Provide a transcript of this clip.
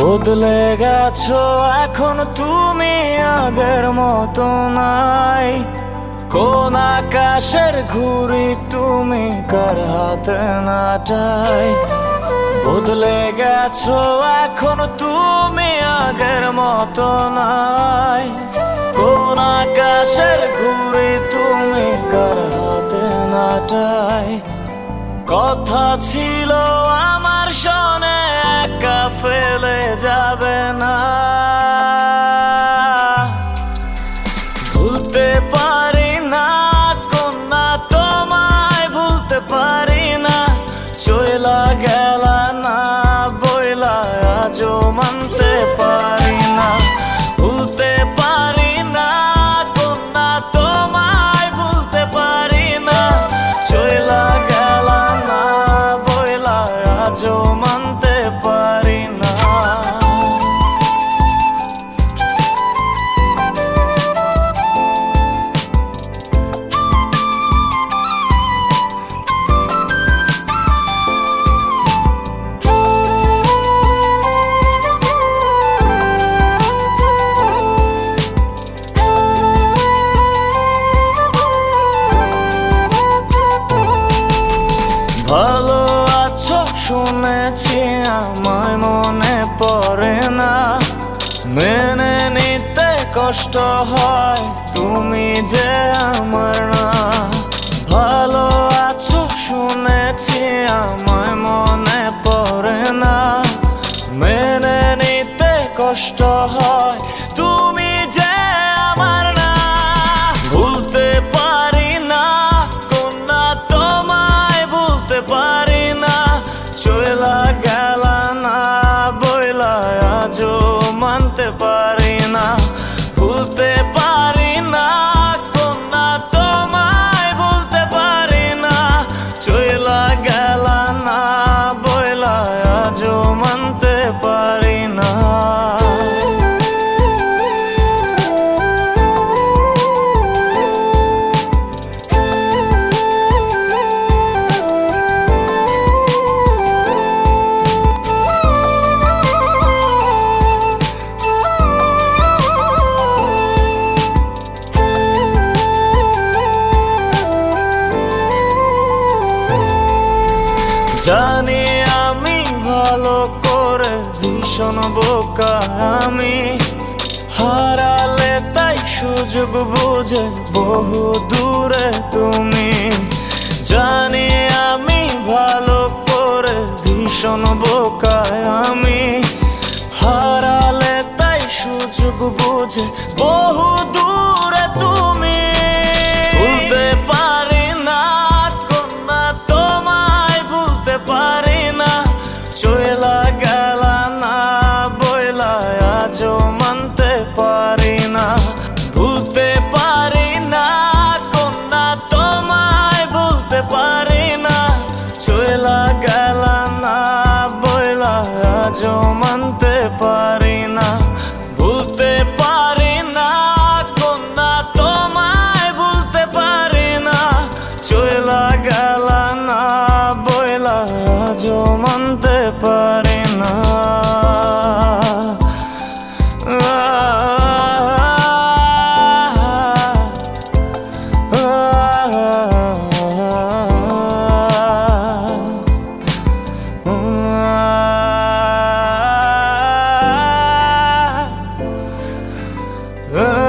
বদলে গেছো, এখন তুমি আগের মতো নাই। কোন আকাশের ঘুরি তুমি কার হাতে নাটাই বদলে গেছো, এখন তুমি আগের মতো নাই। কোন আকাশের ঘুরি তুমি কার হাতে নাটাই কথা ছিল আমার শোনে একা ফেলে যাবে না। ভুলতে পারি না, কন্যা তোমায় ভুলতে পারি না। চইলা গেলা শুনেছি, আমায় মনে পড়ে না। মেনে নিতে কষ্ট হয়, তুমি যে আমার না ভালো আছো, শুনেছি, আমায় মনে মানতে পারি জানি আমি ভালো করে ভীষণ বোকা আমি। হারালে তাই সুযোগ বুঝে বহু দূরে তুমি। জানি আমি ভালো করে ভীষণ বোকা আমি। হারালে তাই সুযোগ বুঝে বহু দূরে Oh.